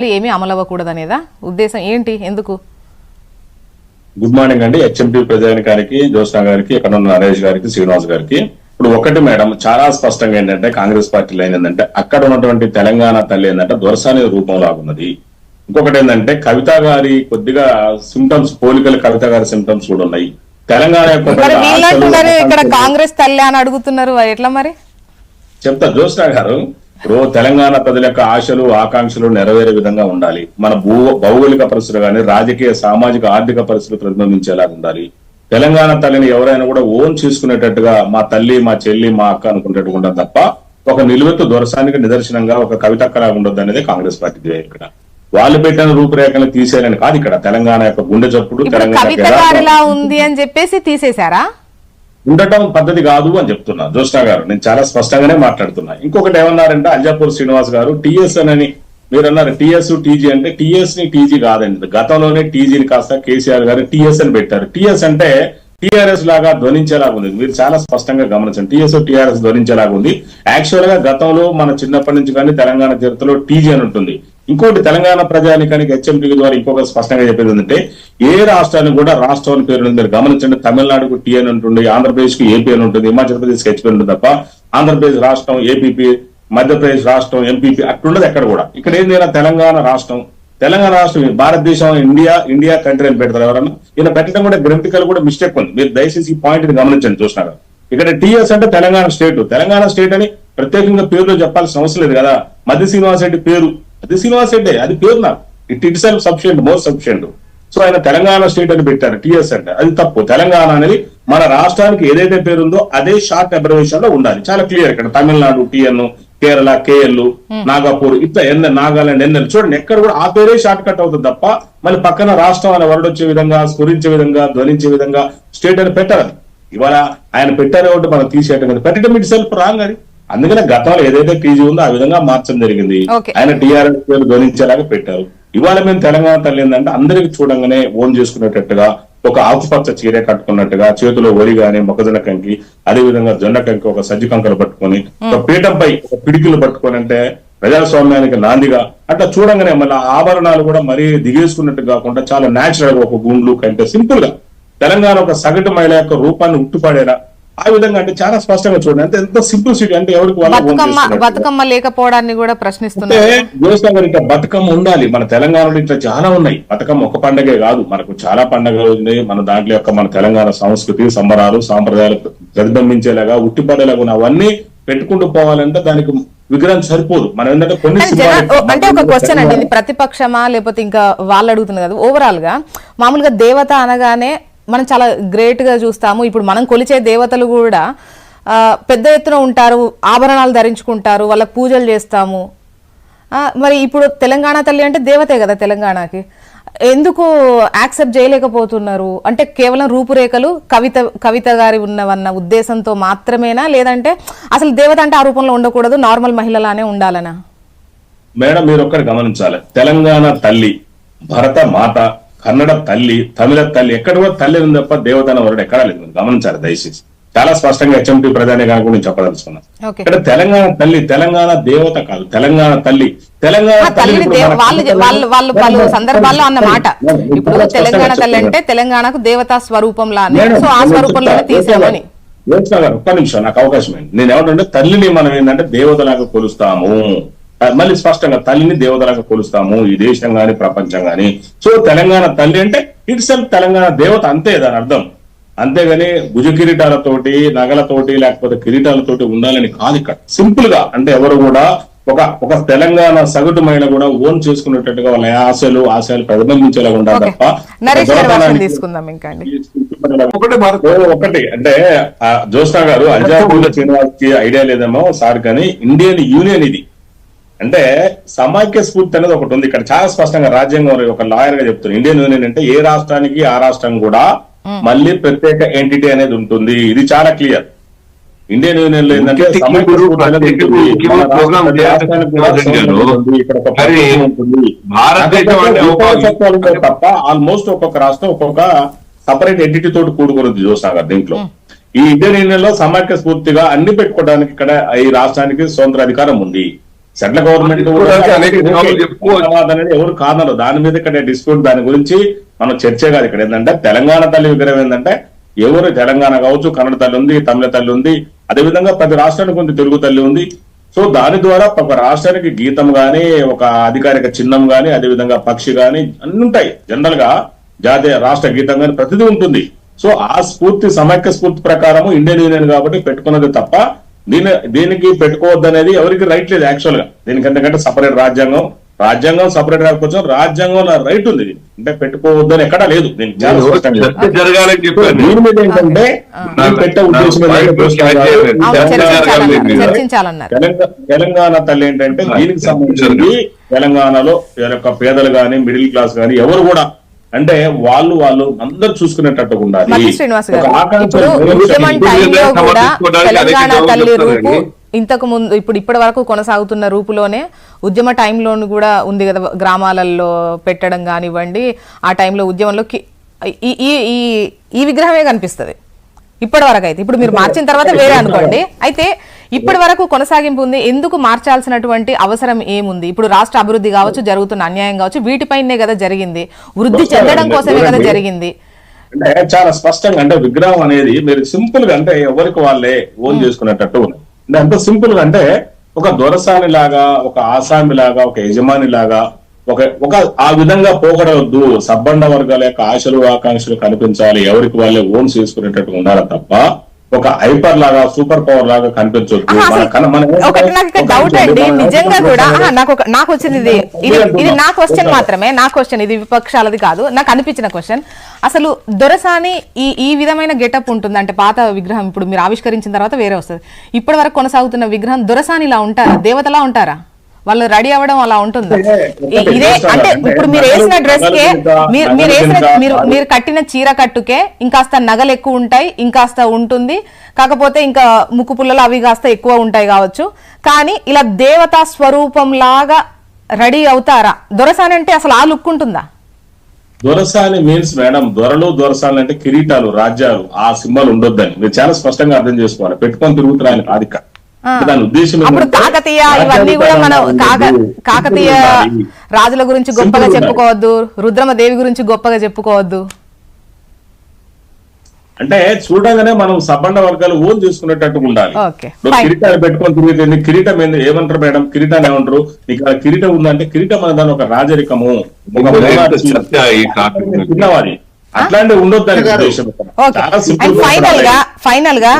ఏమీ అమలు అవ్వకూడదనేదా ఉద్దేశం ఏంటి? ఎందుకు? గుడ్ మార్నింగ్ అండి. హెచ్ఎండి ప్రజానికానికి జ్యోత్స్న గారికి ఇక్కడ ఉన్న నరేష్ గారికి శ్రీనివాస్ గారికి. ఇప్పుడు ఒకటి మేడం చాలా స్పష్టంగా ఏంటంటే కాంగ్రెస్ పార్టీలో ఏంటంటే అక్కడ ఉన్నటువంటి తెలంగాణ తల్లి ఏంటంటే దొరసాని రూపం లాగున్నది ఇంకొకటి ఏంటంటే కవిత గారి కొద్దిగా సిమ్టమ్స్ పోలికలు కవిత గారి సిమ్టమ్స్ కూడా ఉన్నాయి. తెలంగాణ యొక్క కాంగ్రెస్ తల్లి అని అడుగుతున్నారు ఎట్లా మరి? చెప్తా జ్యోత్స్న గారు ఇప్పుడు తెలంగాణ ప్రజల యొక్క ఆశలు ఆకాంక్షలు నెరవేరే విధంగా ఉండాలి. మన భూ భౌగోళిక పరిస్థితులు కానీ రాజకీయ సామాజిక ఆర్థిక పరిస్థితులు ప్రతిబింబించేలా ఉండాలి. తెలంగాణ తల్లిని ఎవరైనా కూడా ఓన్ చేసుకునేటట్టుగా మా తల్లి మా చెల్లి మా అక్క అనుకునేటట్టు ఉండదు తప్ప ఒక నిలువెత్తు దొరసానికి నిదర్శనంగా ఒక కవితక్కలా ఉండొద్దు అనేది కాంగ్రెస్ పార్టీ ఇక్కడ. వాళ్ళు పెట్టిన రూపురేఖలు తీసేయాలని కాదు ఇక్కడ. తెలంగాణ యొక్క గుండె చప్పుడు తెలంగాణ కవిత ఉంది అని చెప్పేసి తీసేశారా? ఉండటం పద్ధతి కాదు అని చెప్తున్నా జ్యోష్ణ గారు నేను చాలా స్పష్టంగానే మాట్లాడుతున్నా. ఇంకొకటి ఏమన్నారంటే అల్జాపూర్ శ్రీనివాస్ గారు టీఎస్ అని మీరు అన్నారు టీఎస్ టీజీ అంటే టిఎస్ని టీజీ కాదండి. గతంలోనే టీజీని కాస్త కేసీఆర్ గారు టీఎస్ అని పెట్టారు. టిఎస్ అంటే టిఆర్ఎస్ లాగా ధ్వనించేలాగా ఉంది. మీరు చాలా స్పష్టంగా గమనించండి. టీఎస్ టిఆర్ఎస్ ధ్వనించేలాగా ఉంది. యాక్చువల్గా గతంలో మన చిన్నప్పటి నుంచి కానీ తెలంగాణ చరిత్రలో టీజీ అని ఉంటుంది. ఇంకోటి తెలంగాణ ప్రజానికానికి హెచ్ఎంపీ ద్వారా ఇంకొక స్పష్టంగా చెప్పేది ఏంటంటే ఏ రాష్ట్రానికి కూడా రాష్ట్రం అని పేరు మీరు గమనించండి. తమిళనాడుకు టీ అని ఉంటుంది ఆంధ్రప్రదేశ్కి ఏపీ అని ఉంటుంది హిమాచల్ ప్రదేశ్కి హెచ్పీ ఉంటుంది తప్ప ఆంధ్రప్రదేశ్ రాష్ట్రం ఏపీపీ మధ్యప్రదేశ్ రాష్ట్రం ఎంపీపీ అట్లుండదు ఎక్కడ కూడా. ఇక్కడ ఏందైనా తెలంగాణ రాష్ట్రం. తెలంగాణ రాష్ట్రం భారతదేశం ఇండియా ఇండియా కంట్రీ అని పెడతారు ఎవరన్నా. ఈయన పెట్టడం కూడా గ్రంథికలు కూడా మిస్టేక్ ఉంది. మీరు దయచేసి ఈ పాయింట్ గమనించండి చూసినారు ఇక్కడ టీఎస్ అంటే తెలంగాణ స్టేట్. తెలంగాణ స్టేట్ అని ప్రత్యేకంగా పేరులో చెప్పాల్సిన అవసరం లేదు కదా. మధ్య శ్రీనివాస్ రెడ్డి పేరు మధ్య శ్రీనివాస్ రెడ్డి అది పేరు నాకు it itself sufficient more sufficient so ఆయన తెలంగాణ స్టేట్ అని పెట్టారు టిఎస్ అంటే. అది తప్పు. తెలంగాణ అనేది మన రాష్ట్రానికి ఏదైతే పేరు ఉందో అదే షార్ట్ అబ్రివేషన్లో ఉండాలి. చాలా క్లియర్ ఇక్కడ. తమిళనాడు టిఎన్ కేరళ కేఎల్ నాగపూర్ ఇట్లా ఎన్న నాగాలాండ్ ఎన్నెల్ చూడండి ఎక్కడ కూడా ఆ పేరే షార్ట్ కట్ అవుతుంది తప్ప మళ్ళీ పక్కన రాష్ట్రం అనే వర్డ్ వచ్చే విధంగా స్ఫురించే విధంగా ధ్వనించే విధంగా స్టేట్ అని పెట్టారు. అది. ఇవాళ ఆయన పెట్టారు కాబట్టి మనం తీసేయటం కదా పెట్టడం ఇట్ సెల్ఫ్ రాంగ్ అది. అందుకనే గతంలో ఏదైతే టీజీ ఉందో ఆ విధంగా మార్చడం జరిగింది. ఆయన టీఆర్ఎస్ పేరు ధ్వనించేలాగా పెట్టారు. ఇవాళ మేము తెలంగాణ తల్లి ఏంటంటే అందరికి చూడంగానే ఓన్ చేసుకునేటట్టుగా ఒక ఆకుపచ్చ చీర కట్టుకున్నట్టుగా చేతిలో వరి గాని మొక్కజొన్న కంకి అదే విధంగా జొన్న కంకి ఒక సజ్జి కంకలు పట్టుకొని ఒక పీఠంపై ఒక పిడికిలు పట్టుకొని అంటే ప్రజాస్వామ్యానికి నాందిగా. అట్లా చూడంగానే మళ్ళీ ఆభరణాలు కూడా మరీ దిగేసుకున్నట్టు కాకుండా చాలా నేచురల్గా ఒక గుండ్లు కంటే సింపుల్గా తెలంగాణ ఒక సగటు మహిళ యొక్క రూపాన్ని ఉట్టుపడేలా ఆ విధంగా అంటే చాలా స్పష్టంగా చూడండి. అంటే ఎంత సింప్లిసిటీ అంటే ఎవరికి వాళ్ళు బతుకమ్మ లేకపోవడాన్ని కూడా ప్రశ్నిస్తున్నారు. ఇట్లా బతుకమ్మ ఉండాలి. మన తెలంగాణలో ఇట్లా చాలా ఉన్నాయి. బతుకమ్మ ఒక పండగే కాదు. మనకు చాలా పండగలు ఉన్నాయి మన దాంట్లో యొక్క మన తెలంగాణ సంస్కృతి సంబరాలు సాంప్రదాయాలు ప్రతిబింబించేలాగా ఉట్టిపడేలాగా ఉన్న అవన్నీ పెట్టుకుంటూ పోవాలంటే దానికి విగ్రహం సరిపోదు. మనం ఏంటంటే కొన్ని అంటే ఒక క్వశ్చన్ అండి. ఇది ప్రతిపక్షమా లేకపోతే ఇంకా వాళ్ళు అడుగుతున్నారు కదా. ఓవరాల్గా మామూలుగా దేవత అనగానే మనం చాలా గ్రేట్గా చూస్తాము. ఇప్పుడు మనం కొలిచే దేవతలు కూడా పెద్ద ఎత్తున ఉంటారు ఆభరణాలు ధరించుకుంటారు వాళ్ళకి పూజలు చేస్తాము. మరి ఇప్పుడు తెలంగాణ తల్లి అంటే దేవతే కదా తెలంగాణకి. ఎందుకు యాక్సెప్ట్ చేయలేకపోతున్నారు? అంటే కేవలం రూపురేఖలు కవిత కవిత గారి ఉన్నవన్న ఉద్దేశంతో మాత్రమేనా? లేదంటే అసలు దేవత అంటే ఆ రూపంలో ఉండకూడదు నార్మల్ మహిళలానే ఉండాలనా? మేడం మీరు ఒక్కటి గమనించాలి. తెలంగాణ తల్లి భరత మాత కన్నడ తల్లి తమిళ తల్లి ఎక్కడ కూడా తల్లి ఉంది తప్ప దేవత అనే వరడు ఎక్కడా లేదు. గమనించాలి దయచేసి. చాలా స్పష్టంగా హెచ్ఎంటీ ప్రధాని గారు కూడా నేను చెప్పదలుచుకున్నాను ఇక్కడ తెలంగాణ తల్లి తెలంగాణ దేవత కాదు తెలంగాణ తల్లి. తెలంగాణ మన- వాళ్ళు వాళ్ళు వాళ్ళు పలు సందర్భాల్లో అన్న మాట. ఇప్పుడు తెలంగాణ తల్లి అంటే. తెలంగాణకు దేవతా స్వరూపంలా సో ఆ. తీసామని ఒక్క నిమిషం నాకు అవకాశం నేను ఏమంటే తల్లిని మనం ఏంటంటే దేవతలాగా కొలుస్తాము. మళ్ళీ స్పష్టంగా తల్లిని దేవతలాగా కొలుస్తాము ఈ దేశం గాని ప్రపంచం గాని. సో తెలంగాణ తల్లి అంటే ఇట్ సెల్ఫ్ తెలంగాణ దేవత అంతే దాని అర్థం. అంతేగాని భుజ కిరీటాలతోటి నగలతోటి లేకపోతే కిరీటాలతోటి ఉండాలని కాదు ఇక్కడ. సింపుల్గా అంటే ఎవరు కూడా ఒక ఒక తెలంగాణ సగటు మహిళ కూడా ఓన్ చేసుకునేటట్టుగా వాళ్ళ ఆశలు ఆశయాలు ప్రతిబింబించేలా ఉండాలి తప్ప ఒకటే భారత్ ఓ, ఒకటి. అంటే ఆ, జ్యోత్స్న గారు అల్జాపూర్ శ్రీనివాస్కి ఐడియా లేదేమో సార్ కానీ ఇండియన్ యూనియన్ ఇది. అంటే సమాఖ్య స్ఫూర్తి అనేది ఒకటి ఉంది. ఇక్కడ చాలా స్పష్టంగా రాజ్యాంగం ఒక లాయర్గా చెప్తున్నారు. ఇండియన్ యూనియన్ అంటే ఏ రాష్ట్రానికి ఆ రాష్ట్రం కూడా మళ్ళీ ప్రత్యేక ఎంటిటీ అనేది ఉంటుంది. ఇది చాలా క్లియర్ ఇండియన్ యూనియన్లో ఏంటంటే తప్ప ఆల్మోస్ట్ ఒక్కొక్క రాష్ట్రం ఒక్కొక్క సపరేట్ ఎంటిటీ తోటి కూడుకున్నది చూసాగర్ దీంట్లో. ఈ ఇండియన్ యూనియన్లో సమాఖ్య స్ఫూర్తిగా అన్ని పెట్టుకోవడానికి ఇక్కడ ఈ రాష్ట్రానికి స్వతంత్ర అధికారం ఉంది. సెంట్రల్ గవర్నమెంట్ అనేది ఎవరు కాదన్నారు దాని మీద ఇక్కడ డిస్ప్యూట్ దాని గురించి మనం చర్చే కాదు ఇక్కడ. ఏంటంటే తెలంగాణ తల్లి విగ్రహం ఏంటంటే ఎవరు తెలంగాణ కావచ్చు కన్నడ తల్లి ఉంది తమిళ తల్లి ఉంది అదేవిధంగా ప్రతి రాష్ట్రానికి ఉంది తెలుగు తల్లి ఉంది. సో దాని ద్వారా ఒక రాష్ట్రానికి గీతం గాని ఒక అధికారిక చిహ్నం గాని అదేవిధంగా పక్షి గాని అన్ని ఉంటాయి. జనరల్గా జాతీయ రాష్ట్ర గీతం గాని ప్రతిదీ ఉంటుంది. సో ఆ స్ఫూర్తి సమైక్య స్ఫూర్తి ప్రకారము ఇండియన్ యూనియన్ కాబట్టి పెట్టుకున్నది తప్ప దీని దీనికి పెట్టుకోవద్దు అనేది ఎవరికి రైట్ లేదు యాక్చువల్గా. దీనికి ఎందుకంటే సపరేట్ రాజ్యాంగం రాజ్యాంగం సపరేట్ కాకపోతే రాజ్యాంగంలో రైట్ ఉంది. అంటే పెట్టుకోవద్దు అని ఎక్కడా లేదు. జరగాలని చెప్పాను. దీని మీద ఏంటంటే పెట్టే ఉద్దేశం తెలంగాణ తల్లి ఏంటంటే దీనికి సంబంధించి తెలంగాణలో యొక్క పేదలు గాని మిడిల్ క్లాస్ గాని ఎవరు కూడా అంటే వాళ్ళు వాళ్ళు అందరు చూసుకునేటట్టు ఉండాలి. ఇంతకు ముందు ఇప్పుడు ఇప్పటి వరకు కొనసాగుతున్న రూపులోనే ఉద్యమ టైంలోను కూడా ఉంది కదా గ్రామాలలో పెట్టడం కానివ్వండి ఆ టైంలో ఉద్యమంలో కి- ఈ ఈ ఈ- ఈ విగ్రహమే కనిపిస్తుంది. ఇప్పటి వరకు అయితే. ఇప్పుడు మీరు మార్చిన తర్వాత వేరే అనుకోండి. అయితే ఇప్పటి వరకు కొనసాగింపు ఉంది. ఎందుకు మార్చాల్సినటువంటి అవసరం ఏముంది? ఇప్పుడు రాష్ట్ర అభివృద్ధి కావచ్చు జరుగుతున్న అన్యాయం కావచ్చు వీటిపైనే కదా జరిగింది. వృద్ధి చెందడం కోసమే కదా జరిగింది. అంటే చాలా స్పష్టంగా అంటే విగ్రహం అనేది మీరు సింపుల్గా అంటే ఎవరికి వాళ్ళే ఓన్ చేసుకునేటట్టు ఉంది. అంటే అంత సింపుల్గా అంటే ఒక దొరసాని లాగా ఒక ఆసామి లాగా ఒక యజమాని లాగా ఒక ఒక ఆ విధంగా పోగడవద్దు సబ్బండ వర్గాల యొక్క ఆశలు ఆకాంక్షలు కనిపించాలి ఎవరికి వాళ్ళే ఓన్ చేసుకునేటట్టు ఉండాలి తప్ప ఒక హైపర్ లాగా సూపర్ పవర్ లాగా కనిపించొద్దు. ఆహా, మన అసలు కన- మన ఒకటి నాకు ఇక్కడ ఒక డౌట్ అండి. నిజంగా కూడా నాకు నాకు వచ్చింది ఇది. ఇది నా క్వశ్చన్ మాత్రమే. నా క్వశ్చన్ ఇది విపక్షాలది కాదు. నాకు అనిపించిన క్వశ్చన్ అసలు దొరసాని ఈ ఈ విధమైన గెటప్ ఉంటుంది. అంటే పాత విగ్రహం ఇప్పుడు మీరు ఆవిష్కరించిన తర్వాత వేరే వస్తుంది. ఇప్పటి వరకు కొనసాగుతున్న విగ్రహం దొరసానిలా ఉంటారా? దేవతలా ఉంటారా? వాళ్ళు రెడీ అవ్వడం అలా ఉంటుందా. ఇదే అంటే ఇప్పుడు మీరు వేసిన డ్రెస్ కే మీరు మీరు వేసిన మీరు మీరు కట్టిన చీర కట్టుకే ఇంకాస్త నగలు ఎక్కువ ఉంటాయి ఇంకాస్త ఉంటుంది. కాకపోతే ఇంకా ముక్కు పుల్లలు అవి కాస్త ఎక్కువ ఉంటాయి కావచ్చు. కానీ ఇలా దేవతా స్వరూపం లాగా రెడీ అవుతారా? దొరసాని అంటే అసలు ఆ లుక్ ఉంటుందా? దొరసాని మీన్స్ మేడం దొరలు దొరసాని అంటే కిరీటాలు రాజ్యాలు ఆ సింబల్ ఉండొద్దని. మీరు చాలా స్పష్టంగా అర్థం చేసుకోవాలి. పెట్టుకొని తిరుగుతున్నారు. ఆ. దాని ఉద్దేశం అప్పుడు ఏంటంటే కాకతీయ ఇవన్నీ కూడా మనం కాక కాకతీయ రాజుల గురించి గొప్పగా చెప్పుకోవద్దు రుద్రమ దేవి గురించి గొప్పగా చెప్పుకోవద్దు. అంటే చూడగానే మనం సబ్బండ వర్గాలు ఓన్ చేసుకునేటట్టు ఉండాలి. కిరీటాలు పెట్టుకొని తిరిగితే కిరీటం ఏంది? ఏమంటారు మేడం? కిరీటాన్ని ఏమంటారు? నీకు ఆ కిరీటం ఉందంటే కిరీటం అనే దాని ఒక రాజరికము? చిన్నవాది అండ్ simple గా ఫైనల్గా. ఫైనల్గా